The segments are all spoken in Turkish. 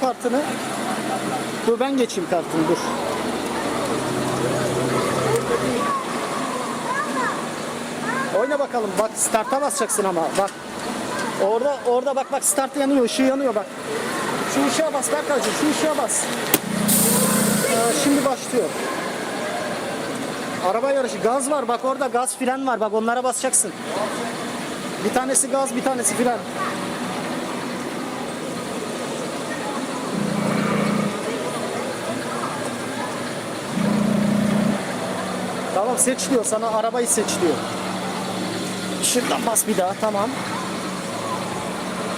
kartını. Dur ben geçeyim kartını dur. Oyna bakalım. Bak starta basacaksın ama. Bak. Orada orada bak bak start yanıyor, ışığı yanıyor bak. Şu ışığa bas Berkaycığım, şu ışığa bas. Ee, şimdi başlıyor. Araba yarışı. Gaz var bak orada gaz fren var. Bak onlara basacaksın. Bir tanesi gaz, bir tanesi fren. Tamam seç sana arabayı seç. Şuradan bas bir daha tamam.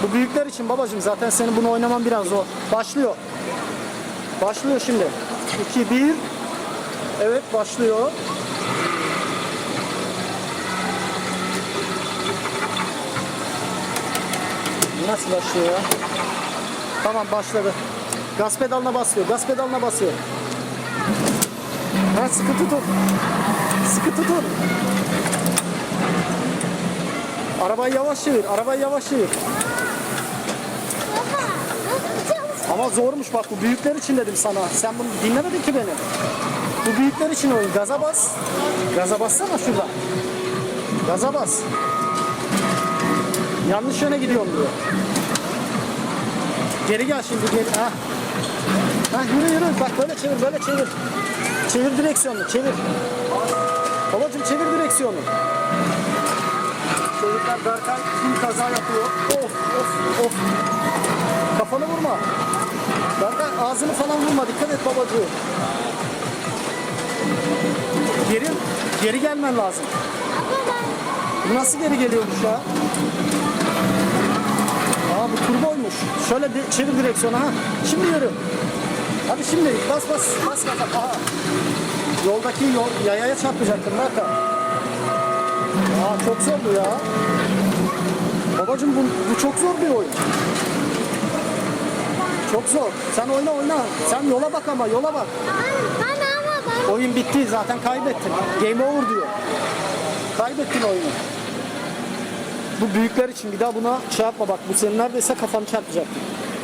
Bu büyükler için babacığım zaten senin bunu oynaman biraz zor. Başlıyor. Başlıyor şimdi. 2 1 Evet başlıyor. Nasıl başlıyor? Tamam başladı. Gaz pedalına basıyor. Gaz pedalına basıyor. Ha sıkı tutun. Sıkı tutun. Arabayı yavaş çevir. Arabayı yavaş çevir. Ama zormuş bak bu büyükler için dedim sana. Sen bunu dinlemedin ki beni. Bu büyükler için oyun. Gaza bas. Gaza bassana şurada. Gaza bas. Yanlış yöne gidiyorum diyor. Geri gel şimdi geri. Ha. Ha yürü yürü. Bak böyle çevir böyle çevir. Çevir direksiyonu çevir. Babacım çevir direksiyonu. Çocuklar Berkay bir kaza yapıyor. Of of of. Kafanı vurma. Berkay ağzını falan vurma. Dikkat et babacığım. Geri, geri gelmen lazım. Nasıl geri geliyormuş ya? Aa bu turboymuş. Şöyle bir çevir direksiyonu ha. Şimdi yürü. Hadi şimdi bas bas bas gaza. Aha. Yoldaki yol, yayaya çarpacaktım Berkay. Aa çok zor bu ya. Babacım bu, bu çok zor bir oyun. Çok zor. Sen oyna oyna. Sen yola bak ama yola bak. Oyun bitti zaten kaybettin. Game over diyor. Kaybettin oyunu. Bu büyükler için bir daha buna şey yapma bak. Bu senin neredeyse kafanı çarpacak.